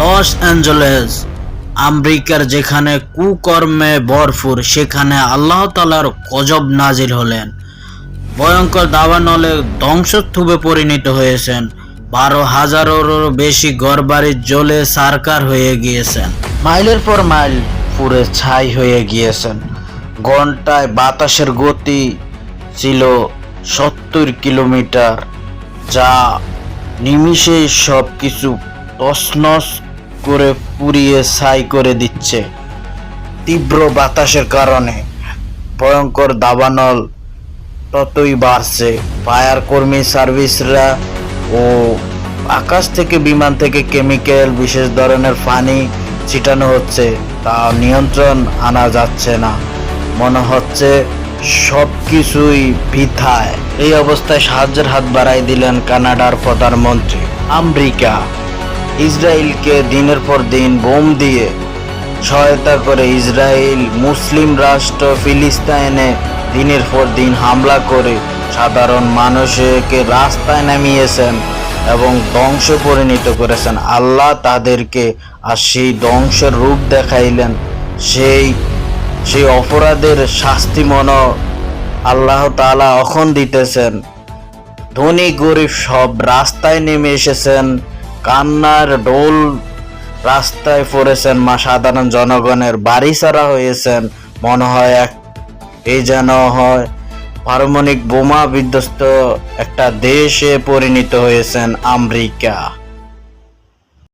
Los Angeles, আমেরিকার যেখানে কুকর্মে ভরপুর, সেখানে আল্লাহ তালার গজব নাজিল হলেন। ভয়ঙ্কর দাবানলে ধ্বংসস্তূপে পরিণত হয়েছেন। বারো হাজারেরও বেশি ঘরবাড়ি জ্বলে সারকার হয়ে গিয়েছেন। মাইলের পর মাইল পুরে ছাই হয়ে গিয়েছেন। ঘন্টায় বাতাসের গতি ছিল সত্তর কিলোমিটার, যা নিমিষে সব কিছু তছনছ করে পুড়িয়ে ছাই করে দিচ্ছে। তীব্র বাতাসের কারণে ভয়ঙ্কর দাবানল ততই বাড়ছে। ফায়ার কর্মী, সার্ভিসরা ও আকাশ থেকে বিমান থেকে কেমিক্যাল, বিশেষ ধরনের পানি ছিটানো হচ্ছে, তা নিয়ন্ত্রণ আনা যাচ্ছে না। মনে হচ্ছে সব কিছুই বৃথায়। এই অবস্থায় সাহায্যের হাত বাড়াই দিলেন কানাডার প্রধানমন্ত্রী। আমেরিকা ইসরায়েলকে দিনের পর দিন বোম দিয়ে সহায়তা করে ইসরায়েল, মুসলিম রাষ্ট্র, ফিলিস্তাইনে দিনের পর দিন হামলা করে সাধারণ মানুষকে রাস্তায় নামিয়েছেন এবং ধ্বংস পরিণত করেছেন। আল্লাহ তাদেরকে আর সেই ধ্বংসের রূপ দেখাইলেন। সেই সেই অপরাধের শাস্তি মন আল্লাহ তাআলা অখন দিতেছেন। ধনী গরিব সব রাস্তায় নেমে এসেছেন। কান্নার ডোল রাস্তায় পড়েছেন মা সাধারণ জনগণের, বাড়ি ছাড়া হয়েছেন, মনে হয় এক এই যেন হয় পারমাণিক বোমা বিধ্বস্ত একটা দেশে পরিণত হয়েছেন আমেরিকা।